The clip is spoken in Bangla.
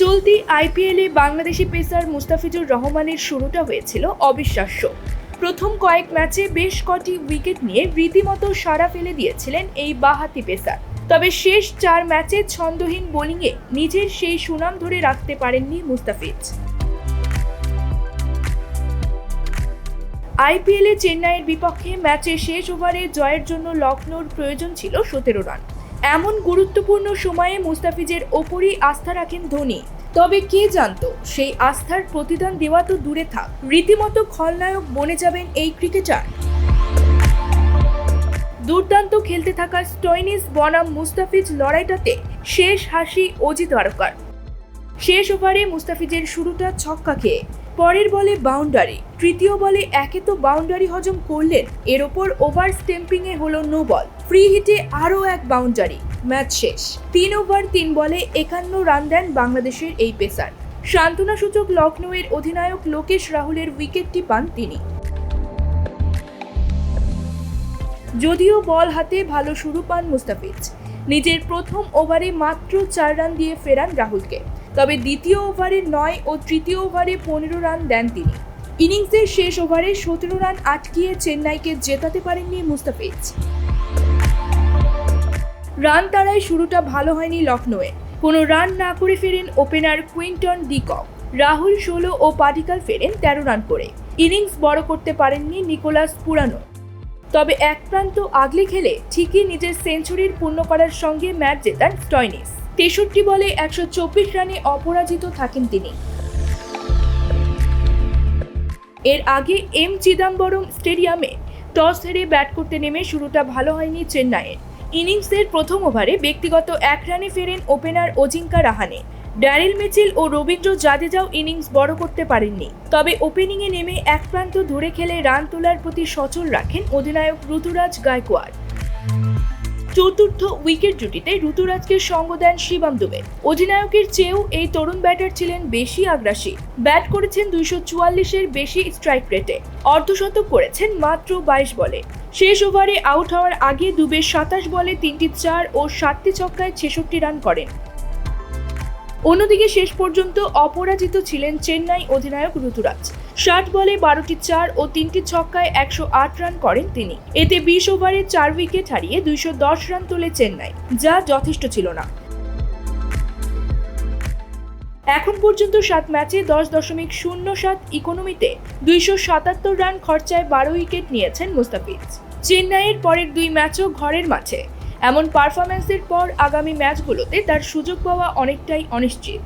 চলতি আইপিএলে বাংলাদেশি পেসার মুস্তাফিজুর রহমানের শুরুটা হয়েছিল অবিশ্বাস্য। প্রথম কয়েক ম্যাচে বেশ কটি উইকেট নিয়ে রীতিমতো সাড়া ফেলে দিয়েছিলেন এই বাহাতি পেসার। তবে শেষ চার ম্যাচে ছন্দহীন বোলিংয়ে নিজের সেই সুনাম ধরে রাখতে পারেননি মুস্তাফিজ। আইপিএলে চেন্নাইয়ের বিপক্ষে ম্যাচের শেষ ওভারে জয়ের জন্য লখনৌর প্রয়োজন ছিল সতেরো রান। এমন গুরুত্বপূর্ণ সময়ে মুস্তাফিজের ওপরই আস্থা রাখেন ধোনি। তবে কে জানতো, সেই আস্থার প্রতিদান দেওয়া তো দূরে থাক। রীতিমতো খলনায়ক বনে যাবেন এই ক্রিকেটার। দুর্দান্ত খেলতে থাকা স্টয়নিস বনাম মুস্তাফিজ লড়াইটাতে শেষ হাসি অজিত আরকার শেষ ওভারে মুস্তাফিজের শুরুটা ছক্কা খেয়ে, পরের বলে বাউন্ডারি। তৃতীয় বলে একে তো বাউন্ডারি হজম করলেন, এর ওপর ওভার স্টেম্পিং এ হলো নো বল ফ্রি হিটে আরও এক বাউন্ডারি ম্যাচ শেষ। তিন ওভার তিন বলে একান্ন রান দেন বাংলাদেশের এই পেসার। সান্ত্বনাসূচক লখনৌয়ের অধিনায়ক লোকেশ রাহুলের উইকেটটি পান তিনি। যদিও বল হাতে ভালো শুরু পান মুস্তাফিজ। নিজের প্রথম ওভারে মাত্র চার রান দিয়ে ফেরান রাহুলকে। তবে দ্বিতীয় ওভারে নয় ও তৃতীয় ওভারে পনেরো রান দেন তিনি। ইনিংসের শেষ ওভারে সতেরো রান আটকিয়ে চেন্নাইকে জেতাতে পারেননি মুস্তাফিজ। রান তাড়ায় শুরুটা ভালো হয়নি লখনৌয়ে কোনো রান না করে ফেরেন ওপেনার কুইন্টন ডিকক রাহুল, ষোলো ও পাটিকাল ফেরেন তেরো রান করে। ইনিংস বড় করতে পারেননি নিকোলাস পুরানো। তবে এক প্রান্ত আগলে খেলে ঠিকই নিজের সেঞ্চুরির পূর্ণ করার সঙ্গে ম্যাচ জেতান স্টয়নিস। তেষট্টি বলে একশো চব্বিশ রানে অপরাজিত থাকেন তিনি। এর আগে এম চিদাম্বরম স্টেডিয়ামে টস হেরে ব্যাট করতে নেমে শুরুটা ভালো হয়নি চেন্নাইয়ের। ইনিংসের প্রথম ওভারে ব্যক্তিগত এক রানে ফেরেন opener Ajinkya Rahane. Daryl Mitchell ও রবীন্দ্র জাদেজাও ইনিংস বড় করতে পারেননি। তবে ওপেনিংয়ে নেমে এক প্রান্ত ধরে খেলে রান তোলার প্রতি সচল রাখেন অধিনায়ক ঋতুরাজ গায়কোয়াড়। চতুর্থ উইকেট জুটিতে ঋতুরাজকে সঙ্গ দেন শিবাম দুবে। অধিনায়কের চেয়েও এই তরুণ ব্যাটার ছিলেন বেশি আগ্রাসী। ব্যাট করেছেন দুইশো চুয়াল্লিশের বেশি স্ট্রাইক রেটে। অর্ধশতক করেছেন মাত্র বাইশ বলে। শেষ ওভারে আউট হওয়ার আগে দুবে সাতাশ বলে তিনটি চার ও সাতটি ছক্কায় ছেষট্টি রান করেন। অন্যদিকে শেষ পর্যন্ত অপরাজিত ছিলেন চেন্নাই অধিনায়ক ঋতুরাজ। ষাট বলে বারোটি চার ও তিনটি ছক্কায় একশো আট রান করেন তিনি। এতে বিশ ওভারে চার উইকেট হারিয়ে দুইশো দশ রান তোলে চেন্নাই, যা যথেষ্ট ছিল না। এখন পর্যন্ত সাত ম্যাচে দশ দশমিক শূন্য সাত ইকোনমিতে দুইশো সাতাত্তর রান খরচায় বারো উইকেট নিয়েছেন মুস্তাফিজ। চেন্নাইয়ের পরের দুই ম্যাচও ঘরের মাঠে। এমন পারফরম্যান্সের পর আগামী ম্যাচগুলোতে তার সুযোগ পাওয়া অনেকটাই অনিশ্চিত।